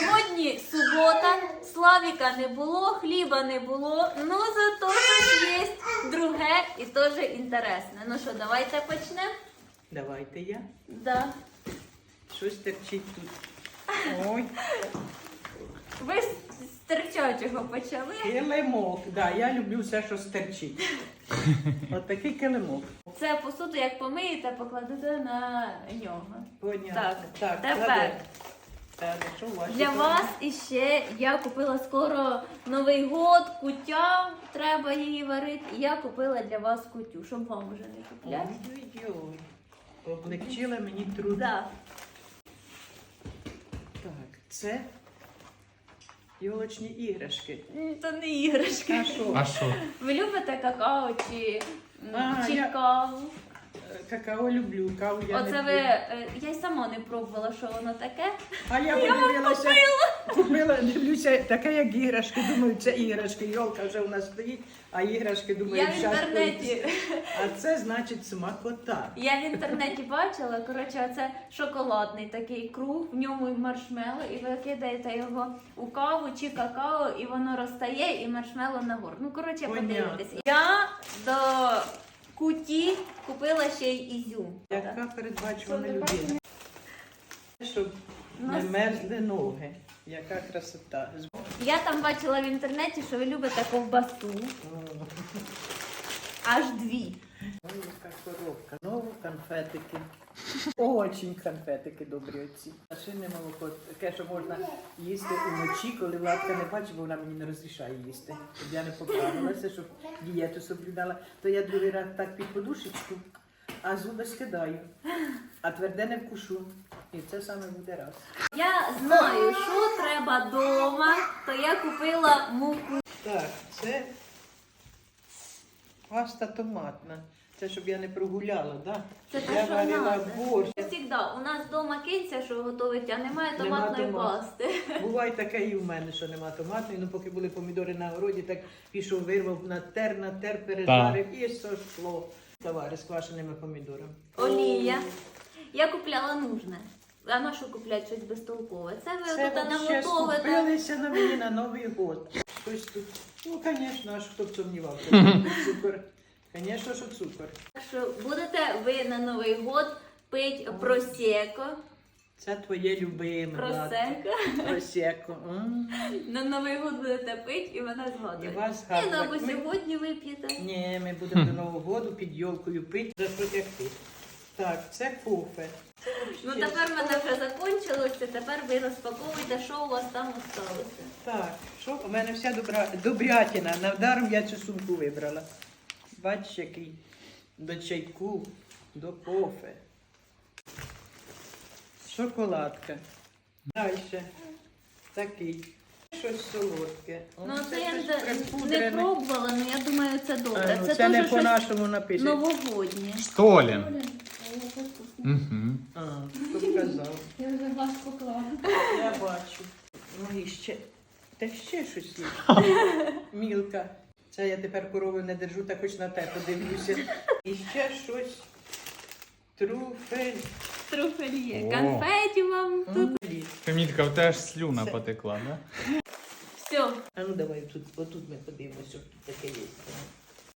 Сьогодні субота, Славіка не було, хліба не було, ну зато щось є друге і теж інтересне. Ну що, давайте почнемо? Давайте я. Да. Щось терчить тут. Ой, Ви з з терчачого почали. килимок. Да, я люблю все, що стерчить. От такий килимок. Це посуду, як помиєте, покладете на нього. Понятно. Так, так тепер. кладе. Для вас іще я купила скоро Новий год, куття, треба її варити. І я купила для вас кутю, щоб вам уже не купляти. Ой-ой-ой. Облегчила мені труд. Да. Так, це йолочні іграшки. То не іграшки. А що? А? Ви любите какао чи, А, чи я- каву? Какао люблю, каву я Оце не ви. п'ю. е, Я й сама не пробувала, що воно таке. А я подивилася, купила, дивлюся, таке як іграшки. Думаю, це іграшки. Йолка вже у нас стоїть, а іграшки думаю, Я в щас інтернеті. поїсть. А це значить смакота. Я в інтернеті бачила, коротше, це шоколадний такий круг, в ньому і маршмело, і ви кидаєте його у каву чи какао, і воно розтає, і маршмело нагору. Ну, коротше, Понятно. Я до куті купила ще й ізюм. Яка передбачувана людина. Щоб не мерзли ноги. Яка красота. Я там бачила в інтернеті, що ви любите ковбасу. Аж дві. Ой, яка коробка. Знову конфетики. Очень конфетики добрі оці. Машинне молоко, таке, що можна їсти уночі, коли Владка не бачить, бо вона мені не розрішає їсти. Щоб я не поправилася, щоб дієту соблюдала, то я другий раз так під подушечку, а зуби скидаю, а тверде не вкушу. І це саме буде раз. Я знаю, що треба вдома, то я купила муку. Так, це паста томатна. Це щоб я не прогуляла, да? Це те, я що варила надо. борщ. Завжди, у нас вдома кінця, що готовить, а немає Нема томатної томату. пасти. Буває таке і в мене, що нема томатної. Ну поки були помідори на городі, так пішов, вирвав, натер, натер, пережарив і сошло. Товари з квашеними помідорами. Олія. Я купляла нужне. А на що купляти щось безтолкове? Це ви Це тут не вообще готовите. скупилися на мені на Новий год. Щось тут. Ну, звісно, аж хто б сумнівався. Цукор. Звісно, що цукор. Так що будете ви на Новий год пити просеко. Це твоє любиме. Просеко. Просеко. М. На Новий год будете пити і мене І згадуєте. вас І ну, або. Ми- сьогодні вип'єте. Ні, ми будемо до Нового року під йолкою пити, за протягти. Так, це кофе. Ну тепер в мене вже закінчилося, тепер ви розпаковуйте, що у вас там осталося. Так, що у мене вся добра... добрятина. Навдаром я цю сумку вибрала. Бачиш, який до чайку, до кофе. Шоколадка. Далі. Такий. Щось солодке. Ну це я не, припудрене. пробувала, але я думаю, це А, добре. ну, це це не теж щось по-нашому написано. новогоднє. Столін. Угу. А, хто б казав. Я вже вас поклала. Я бачу. Ну і ще. Та ще щось є. Мілка. Це я тепер корову не держу, так хоч на те подивлюся. І ще щось. Труфель. Труфель О. Конфеті вам тут. Блін. Мітка, в теж слюна Все. потекла, да? Все. А ну давай тут, отут ми подивимося, що тут таке є.